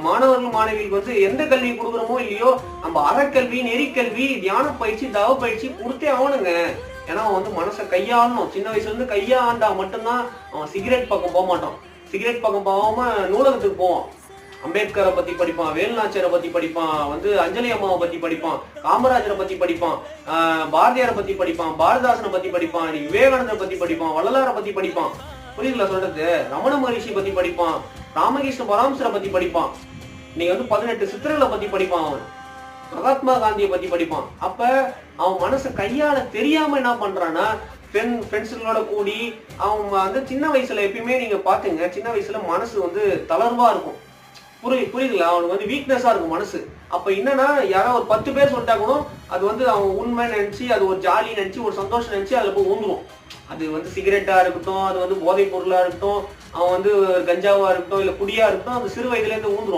மாணவர்கள் மாணவிகளுக்கு வந்து எந்த கல்வி கொடுக்குறோமோ இல்லையோ நம்ம அறக்கல்வி நெறிக்கல்வி தியான பயிற்சி தவ பயிற்சி கொடுத்தே ஆகணுங்க. ஏன்னா அவன் வந்து மனசை கையாளணும். சின்ன வயசுல இருந்து கையாண்டா மட்டும்தான் அவன் சிகரெட் பக்கம் போக மாட்டான். சிகரெட் பக்கம் போகாம நூலகத்துக்கு போவான். அம்பேத்கரை பத்தி படிப்பான் வேலுநாச்சரை பத்தி படிப்பான் வந்து அஞ்சலி அம்மாவை பத்தி படிப்பான் காமராஜரை பத்தி படிப்பான் ஆஹ் பாரதியாரை பத்தி படிப்பான் பாரதாசனை பத்தி படிப்பான் விவேகானந்தரை பத்தி படிப்பான் வள்ளலாரை பத்தி படிப்பான். புரியுதுல சொல்றது? ரமண மகரிஷி பத்தி படிப்பான். ராமகிருஷ்ண பரமசரை பத்தி படிப்பான். நீங்க வந்து பதினெட்டு சித்திரங்களை பத்தி படிப்பான் அவன். மகாத்மா காந்தியை பத்தி படிப்பான். அப்ப அவன் மனசை கையால தெரியாம என்ன பண்றான்னா ஃப்ரெண்ட் ஃப்ரெண்ட்ஸுங்களோட கூடி அவன் வந்து சின்ன வயசுல எப்பயுமே நீங்க பாத்துங்க சின்ன வயசுல மனசு வந்து தளர்வா இருக்கும். புரியுது புரியுதுங்களா? அவனுக்கு வந்து வீக்னஸா இருக்கும் மனசு. அப்ப என்னன்னா யாரோ ஒரு பத்து பேர் சொல்லிட்டா கூட அது வந்து அவன் உண்மை நினைச்சு அது ஒரு ஜாலி நினைச்சு ஒரு சந்தோஷம் நினைச்சு அதுல போய் ஊந்துரும். அது வந்து சிகரெட்டா இருக்கட்டும் அது வந்து போதைப் பொருளா இருக்கட்டும் அவன் வந்து கஞ்சாவா இருக்கட்டும் இல்ல குடியா இருக்கட்டும் அந்த சிறு வயதுல இருந்து ஊந்துரும்.